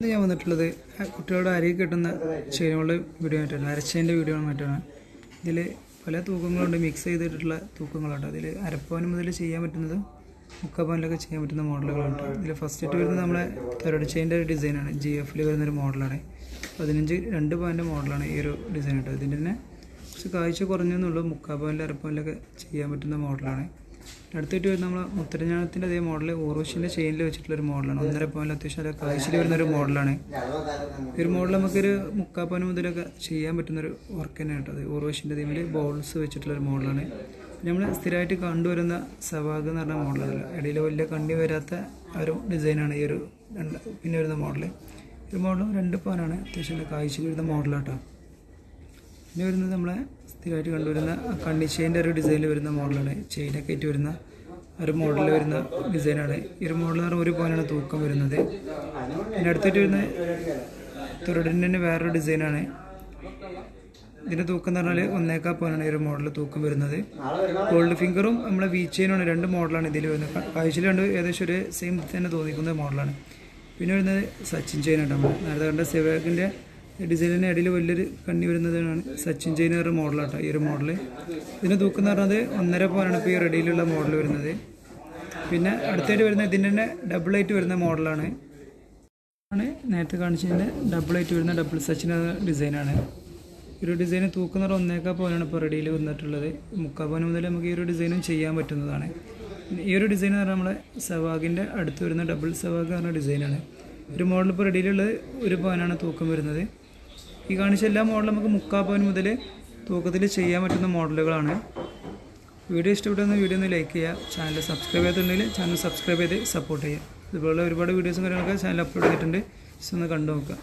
ഇന്ന് ഞാൻ വന്നിട്ടുള്ളത് കുട്ടികളുടെ അരി കിട്ടുന്ന ചെയിനുകളുടെ വീഡിയോ ആയിട്ടാണ്. അരച്ചതിന്റെ വീഡിയോ ആയിട്ടാണ് ഇതിൽ പല തൂക്കങ്ങളുണ്ട്. മിക്സ് ചെയ്തിട്ടുള്ള തൂക്കങ്ങളുണ്ട്. അതിൽ അരപ്പവൻ മുതൽ ചെയ്യാൻ പറ്റുന്നത് മുക്കപ്പവനിലൊക്കെ ചെയ്യാൻ പറ്റുന്ന മോഡലുകളുണ്ട് ഇതിൽ ഫസ്റ്റ് ഇട്ട് വരുന്നത് നമ്മളെ തേർഡ് ചെയിന്റെ ഡിസൈനാണ് ജി എഫിൽ വരുന്നൊരു മോഡലാണ്. പതിനഞ്ച് രണ്ട് പവന്റെ മോഡലാണ് ഈ ഒരു ഡിസൈൻ കേട്ടോ. ഇതിന്റെ തന്നെ കുറച്ച് കാഴ്ച കുറഞ്ഞെന്നുള്ളൂ. മുക്കാപ്പവനിൽ അരപ്പവനിലൊക്കെ ചെയ്യാൻ പറ്റുന്ന മോഡലാണ്. അടുത്തായിട്ട് വരുന്ന നമ്മൾ മുത്തരഞ്ഞാണത്തിന്റെ അതേ മോഡൽ ഓറോഷിന്റെ ചെയിനിൽ വെച്ചിട്ടുള്ള ഒരു മോഡലാണ് ഒന്നര പവനിൽ അത്യാവശ്യം നല്ല കാഴ്ചയിൽ വരുന്ന ഒരു മോഡലാണ് ഒരു മോഡൽ നമുക്കൊരു മുക്കാപ്പവൻ മുതലൊക്കെ ചെയ്യാൻ പറ്റുന്ന ഒരു വർക്ക് തന്നെയാണ് കേട്ടോ അത്. ഓറോഷിന്റെ തീമിൽ ബോൾസ് വെച്ചിട്ടുള്ള ഒരു മോഡലാണ് നമ്മൾ സ്ഥിരമായിട്ട് കണ്ടുവരുന്ന സവാഗ് എന്ന് പറഞ്ഞ മോഡലാണ് ഇടയിൽ വലിയ കണ്ണി വരാത്ത ഒരു ഡിസൈനാണ് ഈ ഒരു രണ്ട് പിന്നെ വരുന്ന മോഡൽ ഒരു മോഡലും രണ്ട് പവനാണ് അത്യാവശ്യം നല്ല കാഴ്ചയിൽ വരുന്ന മോഡലാട്ടോ പിന്നെ വരുന്നത് നമ്മളെ സ്ഥിരമായിട്ട് കണ്ടുവരുന്ന കണ്ണിച്ചേന്റെ ഒരു ഡിസൈനിൽ വരുന്ന മോഡലാണ് ചെയിനൊക്കെ ആയിട്ട് വരുന്ന ഒരു മോഡലിൽ വരുന്ന ഡിസൈനാണ് ഈ ഒരു പറഞ്ഞാൽ ഒരു പോലെയാണ് തൂക്കം വരുന്നത്. പിന്നെ അടുത്തായിട്ട് വരുന്ന തുരടിന്റെ തന്നെ വേറൊരു ഡിസൈനാണ് ഇതിന്റെ തൂക്കം എന്ന് പറഞ്ഞാൽ ഒന്നേക്കാ പോലാണ് ഈ ഒരു മോഡൽ തൂക്കം വരുന്നത്. ഗോൾഡ് ഫിംഗറും നമ്മളെ വി രണ്ട് മോഡലാണ് ഇതിൽ വരുന്നത്. കാഴ്ചയിൽ രണ്ട് ഏകദേശം ഒരു സെയിം തന്നെ തോന്നിക്കുന്ന മോഡലാണ് പിന്നെ വരുന്നത് സച്ചിൻ ചെയിൻ ആണ് നമ്മൾ നേരത്തെ കണ്ട സിവാഗിന്റെ ഡിസൈനിന്റെ ഇടയിൽ വലിയൊരു കണ്ണി വരുന്നതാണ് സച്ചിൻ ജൈന ഒരു മോഡലാട്ടോ ഈ ഒരു മോഡൽ ഇതിന് തൂക്കം പറഞ്ഞത് ഒന്നര പോലാണ് ഇപ്പോൾ ഈ റെഡിയിലുള്ള മോഡൽ വരുന്നത്. പിന്നെ അടുത്തായിട്ട് വരുന്ന ഇതിന്റെ തന്നെ ഡബിൾ ആയിട്ട് വരുന്ന മോഡലാണ്. ആണ് നേരത്തെ കാണിച്ചതിന്റെ ഡബിൾ ആയിട്ട് വരുന്ന ഡബിൾ സച്ചിൻ ഡിസൈനാണ് ഈ ഒരു ഡിസൈൻ തൂക്കുന്ന ഒന്നേക്കാ പോലെയാണ് ഇപ്പോൾ റെഡിയിൽ വന്നിട്ടുള്ളത്. മുക്കാൽ പോലെ മുതൽ നമുക്ക് ഈ ഒരു ഡിസൈനും ചെയ്യാൻ പറ്റുന്നതാണ്. ഈ ഒരു ഡിസൈൻ എന്ന് പറഞ്ഞാൽ നമ്മളെ സവാഗിന്റെ അടുത്ത് വരുന്ന ഡബിൾ സവാഗ് പറഞ്ഞ ഡിസൈനാണ് ഒരു മോഡൽ ഇപ്പോൾ റെഡിയിലുള്ളത് ഒരു പോനാണ് തൂക്കം വരുന്നത്. ഈ കാണിച്ച എല്ലാ മോഡലും നമുക്ക് മുക്കാ പവൻ മുതൽ തൂക്കത്തിൽ ചെയ്യാൻ പറ്റുന്ന മോഡലുകളാണ്. വീഡിയോ ഇഷ്ടപ്പെട്ടെന്ന് വീഡിയോ ഒന്ന് ലൈക്ക് ചെയ്യുക. ചാനൽ സബ്സ്ക്രൈബ് ചെയ്തിട്ടുണ്ടെങ്കിൽ ചാനൽ സബ്സ്ക്രൈബ് ചെയ്ത് സപ്പോർട്ട് ചെയ്യുക. ഇതുപോലുള്ള ഒരുപാട് വീഡിയോസും കാര്യങ്ങളൊക്കെ ചാനൽ അപ്ലോഡ് ചെയ്തിട്ടുണ്ട്. ഒന്ന് കണ്ടു നോക്കുക.